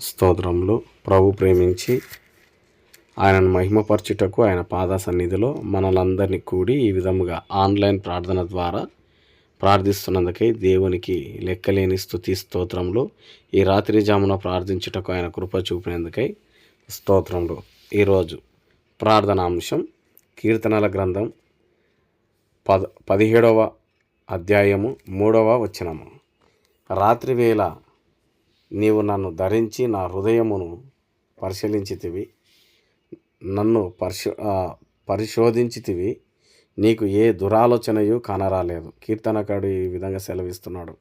స్తోత్రములు. ప్రభు ప్రేమించి ఆయనను మహిమపరచుటకు ఆయన పాద సన్నిధిలో మనలందరినీ కూడి ఈ విధముగా ఆన్లైన్ ప్రార్థన ద్వారా ప్రార్థిస్తున్నందుకై దేవునికి లెక్కలేని స్థుతి స్తోత్రములు ఈ రాత్రి జామున ప్రార్థించుటకు ఆయన కృప చూపినందుకై స్తోత్రములు. ఈరోజు ప్రార్థనాంశం కీర్తనల గ్రంథం పద పదిహేడవ అధ్యాయము మూడవ వచనము. రాత్రివేళ నీవు నన్ను ధరించి నా హృదయమును పరిశీలించితివి నన్ను పరిశో పరిశోధించితివి. నీకు ఏ దురాలోచనయు కానరాలేదు. కీర్తనకాడు ఈ విధంగా సెలవిస్తున్నాడు.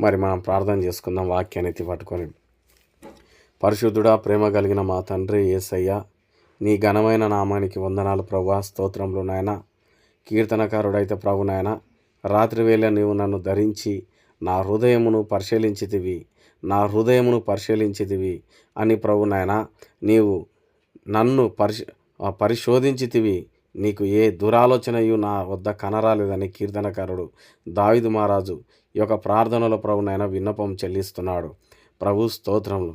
మరి మనం ప్రార్థన చేసుకుందాం వాక్యాన్ని పట్టుకొని. పరిశుద్ధుడా ప్రేమ కలిగిన మా తండ్రి ఏసయ్య నీ ఘనమైన నామానికి వందనాలు ప్రభా స్తోత్రంలో నాయన. కీర్తనకారుడైతే ప్రభు నాయన రాత్రివేళ నీవు నన్ను ధరించి నా హృదయమును పరిశీలించితివి. నా హృదయమును పరిశీలించితివి అని ప్రభు నాయన నీవు నన్ను పరిశ పరిశోధించితివి. నీకు ఏ దురాలోచనయు నా వద్ద కనరాలేదని కీర్తనకారుడు దావిదు మహారాజు ఈ యొక్క ప్రార్థనలో ప్రభు నాయన విన్నపం చెల్లిస్తున్నాడు. ప్రభు స్తోత్రములు.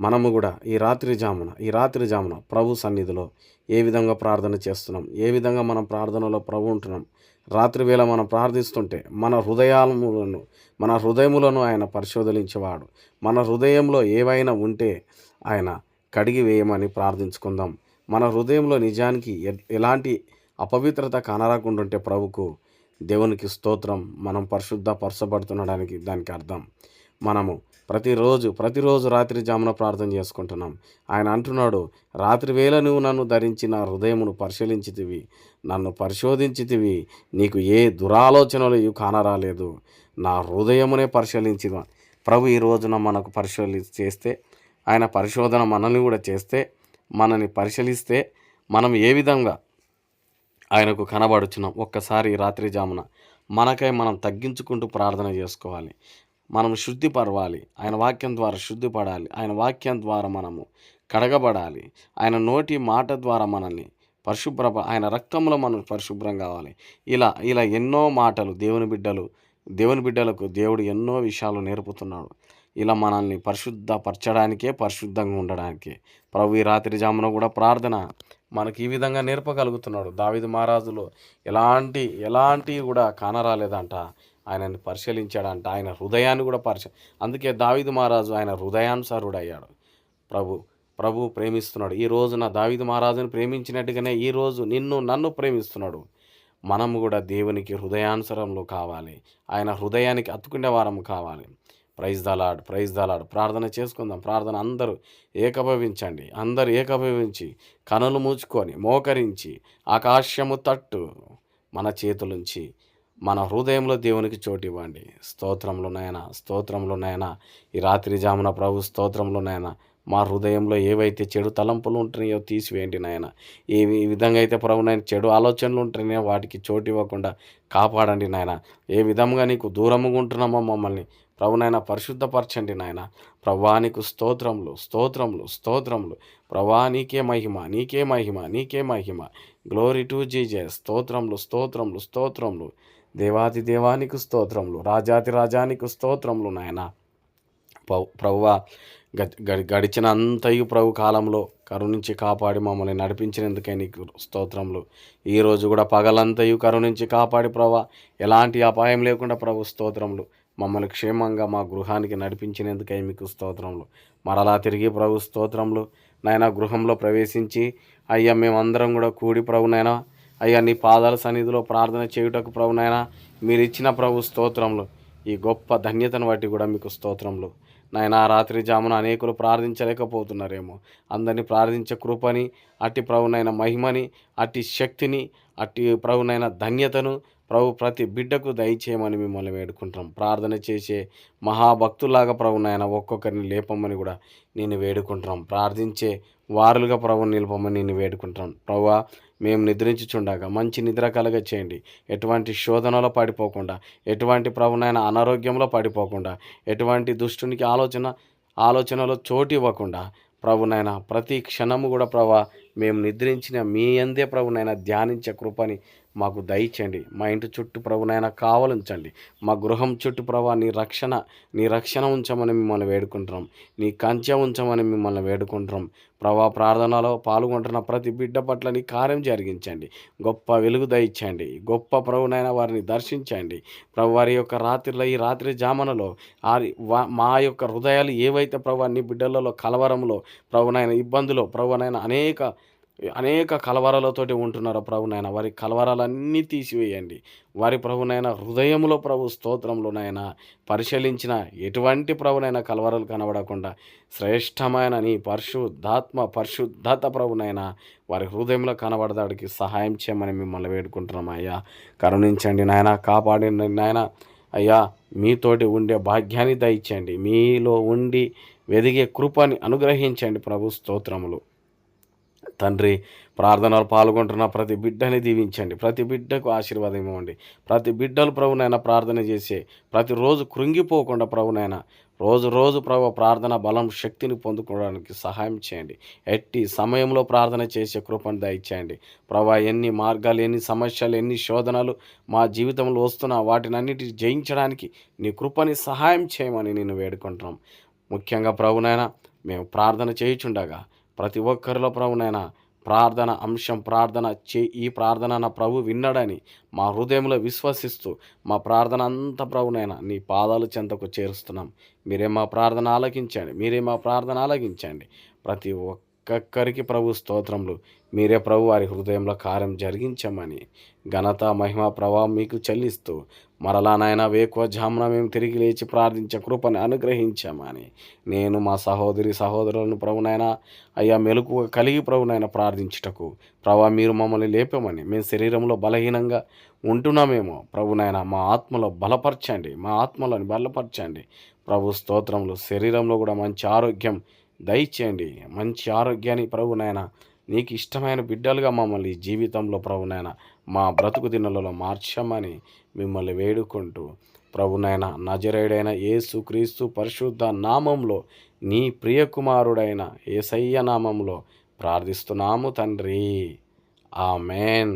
మనము కూడా ఈ రాత్రి జామున ఈ రాత్రి జామున ప్రభు సన్నిధిలో ఏ విధంగా ప్రార్థన చేస్తున్నాం? ఏ విధంగా మనం ప్రార్థనలో ప్రభు ఉంటున్నాం? రాత్రి వేళ మనం ప్రార్థిస్తుంటే మన హృదయాలను మన హృదయములను ఆయన పరిశోధించేవాడు. మన హృదయంలో ఏవైనా ఉంటే ఆయన కడిగి వేయమని ప్రార్థించుకుందాం. మన హృదయంలో నిజానికి ఎలాంటి అపవిత్రత కానరాకుండా ఉంటే ప్రభుకు దేవునికి స్తోత్రం మనం పరిశుద్ధ పరచబడుతుండడానికి దానికి అర్థం. మనము ప్రతిరోజు ప్రతిరోజు రాత్రి జామున ప్రార్థన చేసుకుంటున్నాం. ఆయన అంటున్నాడు రాత్రి వేళ నువ్వు నన్ను ధరించి నా హృదయమును పరిశీలించితివి నన్ను పరిశోధించితివి నీకు ఏ దురాలోచనలు ఇవి కానరాలేదు. నా హృదయమునే పరిశీలించిన ప్రభు ఈ రోజున మనకు పరిశీలి చేస్తే ఆయన పరిశోధన మనల్ని కూడా చేస్తే మనని పరిశీలిస్తే మనం ఏ విధంగా ఆయనకు కనబడుచున్నాం ఒక్కసారి రాత్రి జామున మనకై మనం తగ్గించుకుంటూ ప్రార్థన చేసుకోవాలి. మనం శుద్ధి పరవాలి ఆయన వాక్యం ద్వారా శుద్ధి పడాలి ఆయన వాక్యం ద్వారా మనము కడగబడాలి. ఆయన నోటి మాట ద్వారా మనల్ని పరిశుభ్ర ఆయన రక్తంలో మనం పరిశుభ్రం కావాలి. ఇలా ఇలా ఎన్నో మాటలు దేవుని బిడ్డలు దేవుని బిడ్డలకు దేవుడు ఎన్నో విషయాలు నేర్పుతున్నాడు. ఇలా మనల్ని పరిశుద్ధపరచడానికే పరిశుద్ధంగా ఉండడానికే. ప్రభు ఈ రాత్రి జామున కూడా ప్రార్థన మనకి ఈ విధంగా నేర్పగలుగుతున్నాడు. దావిది మహారాజులో ఎలాంటి ఎలాంటి కూడా కానరాలేదంట. ఆయనని పరిశీలించాడంట. ఆయన హృదయాన్ని కూడా పరిశీ అందుకే దావిదు మహారాజు ఆయన హృదయానుసారుడు అయ్యాడు ప్రభు ప్రభు ప్రేమిస్తున్నాడు. ఈ రోజున దావిదు మహారాజుని ప్రేమించినట్టుగానే ఈ రోజు నిన్ను నన్ను ప్రేమిస్తున్నాడు. మనము కూడా దేవునికి హృదయానుసరంలో కావాలి. ఆయన హృదయానికి అత్తుకునే వారం కావాలి. ప్రైజ్ దలాడ్ ప్రైజ్ దలాడ్ ప్రార్థన చేసుకుందాం. ప్రార్థన అందరూ ఏకభవించండి. అందరూ ఏకభవించి కనులు మూచుకొని మోకరించి ఆకాశము తట్టు మన చేతులుంచి మన హృదయంలో దేవునికి చోటు ఇవ్వండి. స్తోత్రంలోనైనా స్తోత్రంలోనైనా ఈ రాత్రి జామున ప్రభు స్తోత్రంలోనైనా మా హృదయంలో ఏవైతే చెడు తలంపులు ఉంటున్నాయో తీసివేయండి నాయన. ఏ విధంగా అయితే ప్రభు నాయన చెడు ఆలోచనలు ఉంటున్నాయో వాటికి చోటు ఇవ్వకుండా కాపాడండి నాయన. ఏ విధంగా నీకు దూరముగా ఉంటున్నామో మమ్మల్ని ప్రభునైనా పరిశుద్ధపరచండి నాయన. ప్రభా స్తోత్రములు స్తోత్రములు స్తోత్రములు. ప్రభా నీకే మహిమ నీకే మహిమ నీకే మహిమ. గ్లోరీ టు జీజే స్తోత్రములు స్తోత్రములు స్తోత్రములు. దేవాది దేవానికి స్తోత్రములు రాజాతి రాజానికి స్తోత్రములు నాయన. ప్రభువ గడిచిన అంతయు ప్రభు కాలంలో కరుణించి కాపాడి మమ్మల్ని నడిపించినందుకే నీకు స్తోత్రములు. ఈరోజు కూడా పగలంతయు కరుణించి కాపాడి ప్రభా ఎలాంటి అపాయం లేకుండా ప్రభు స్తోత్రములు. మమ్మల్ని క్షేమంగా మా గృహానికి నడిపించినందుకై మీకు స్తోత్రములు. మరలా తిరిగి ప్రభు స్తోత్రములు. నాయన గృహంలో ప్రవేశించి అయ్యా మేమందరం కూడా కూడి ప్రభు నాయనా అయ్యా నీ పాదాల సన్నిధిలో ప్రార్థన చేయుటకు ప్రభు నాయనా మీరు ఇచ్చిన ప్రభు స్తోత్రములు. ఈ గొప్ప ధన్యతను బట్టి కూడా మీకు స్తోత్రములు. నాయన రాత్రి జామున అనేకులు ప్రార్థించలేకపోతున్నారేమో. అందరినీ ప్రార్థించే కృపని అట్టి ప్రభునైన మహిమని అట్టి శక్తిని అట్టి ప్రభునైన ధన్యతను ప్రభు ప్రతి బిడ్డకు దయచేయమని మిమ్మల్ని వేడుకుంటాం ప్రార్థన చేసే మహాభక్తులాగా ప్రభునైనా ఒక్కొక్కరిని లేపమని కూడా నేను వేడుకుంటాం ప్రార్థించే వారులుగా ప్రభుని నిలపమని నేను వేడుకుంటాం ప్రభు మేము నిద్రించుచుండగా. మంచి నిద్ర కలగ చేయండి. ఎటువంటి శోధనలో పడిపోకుండా ఎటువంటి ప్రభునైన అనారోగ్యంలో పడిపోకుండా ఎటువంటి దుష్టునికి ఆలోచన ఆలోచనలో చోటు ఇవ్వకుండా ప్రభునైనా ప్రతి క్షణము కూడా ప్రభా మేము నిద్రించిన మీ అందే ప్రభునైనా ధ్యానించే కృపని మాకు దయచేయండి. మా ఇంటి చుట్టూ ప్రభునైనా కావలించండి. మా గృహం చుట్టూ ప్రభా నీ రక్షణ నీ రక్షణ ఉంచమని మిమ్మల్ని వేడుకుంటున్నాం. నీ కంచె ఉంచమని మిమ్మల్ని వేడుకుంటున్నాం. ప్రభా ప్రార్థనలో పాల్గొంటున్న ప్రతి బిడ్డ పట్ల నీ కార్యం జరిగించండి. గొప్ప వెలుగు దయచండి గొప్ప ప్రభునైనా వారిని దర్శించండి. ప్రభు వారి యొక్క రాత్రిలో ఈ రాత్రి జామనలో మా యొక్క హృదయాలు ఏవైతే ప్రభు నీ బిడ్డలలో కలవరంలో ప్రభునైనా ఇబ్బందులో ప్రభునైనా అనేక అనేక కలవరాలతోటి ఉంటున్నారో ప్రభునైనా వారి కలవరాలన్నీ తీసివేయండి. వారి ప్రభునైనా హృదయంలో ప్రభు స్తోత్రంలోనైనా పరిశీలించిన ఎటువంటి ప్రభునైనా కలవరాలు కనబడకుండా శ్రేష్టమైన నీ పరిశుద్ధాత్మ పరిశుద్ధత ప్రభునైనా వారి హృదయంలో కనబడదాడికి సహాయం చేయమని మిమ్మల్ని వేడుకుంటున్నాం అయ్యా. కరుణించండి నాయన కాపాడండి నాయన. అయ్యా మీతోటి ఉండే భాగ్యాన్ని దయచేయండి. మీలో ఉండి వెదిగే కృపని అనుగ్రహించండి ప్రభు స్తోత్రములు. తండ్రి ప్రార్థనలు పాల్గొంటున్న ప్రతి బిడ్డని దీవించండి. ప్రతి బిడ్డకు ఆశీర్వాదం ఇవ్వండి. ప్రతి బిడ్డలు ప్రభునైనా ప్రార్థన చేసే ప్రతిరోజు కృంగిపోకుండా ప్రభునైనా రోజు రోజు ప్రభు ప్రార్థన బలం శక్తిని పొందుకోవడానికి సహాయం చేయండి. ఎట్టి సమయంలో ప్రార్థన చేసే కృపను దయచేయండి. ప్రభా ఎన్ని మార్గాలు ఎన్ని సమస్యలు ఎన్ని శోధనలు మా జీవితంలో వస్తున్నా వాటినన్నిటి జయించడానికి నీ కృపని సహాయం చేయమని నేను వేడుకుంటున్నాం. ముఖ్యంగా ప్రభునైనా మేము ప్రార్థన చేయుచుండగా ప్రతి ఒక్కరిలో ప్రభునైనా ప్రార్థన అంశం ప్రార్థన చే ఈ ప్రార్థన నా ప్రభు విన్నాడని మా హృదయంలో విశ్వసిస్తూ మా ప్రార్థన అంతా ప్రభునైనా నీ పాదాలు చెంతకు చేరుస్తున్నాం. మీరే మా ప్రార్థన ఆలకించండి మీరే మా ప్రార్థన ఆలకించండి. ప్రతి ఒక్కొక్కరికి ప్రభు స్తోత్రములు. మీరే ప్రభు వారి హృదయంలో కార్యం జరిగించమని ఘనత మహిమ ప్రభావం మీకు చెల్లిస్తూ మరలా నాయన వేకువ జామున మేము తిరిగి లేచి ప్రార్థించే కృపను అనుగ్రహించామని. నేను మా సహోదరి సహోదరులను ప్రభునైన అయ్యా మెలకువ కలిగి ప్రభునైన ప్రార్థించుటకు. ప్రభా మీరు మమ్మల్ని లేపమని మేము శరీరంలో బలహీనంగా ఉంటున్నామేమో. ప్రభునైనా మా ఆత్మలో బలపరచండి. మా ఆత్మలను బలపరచండి. ప్రభు స్తోత్రంలో శరీరంలో కూడా మంచి ఆరోగ్యం దయచేయండి. మంచి ఆరోగ్యాన్ని ప్రభునైనా నీకు ఇష్టమైన బిడ్డలుగా మమ్మల్ని జీవితంలో ప్రభునైనా మా బ్రతుకు దినలలో మార్చమని మిమ్మల్ని వేడుకుంటూ ప్రభునైన నజరేడైన యేసు క్రీస్తు పరిశుద్ధ నామంలో నీ ప్రియకుమారుడైన ఏసయ్య నామంలో ప్రార్థిస్తున్నాము తండ్రి. ఆమెన్.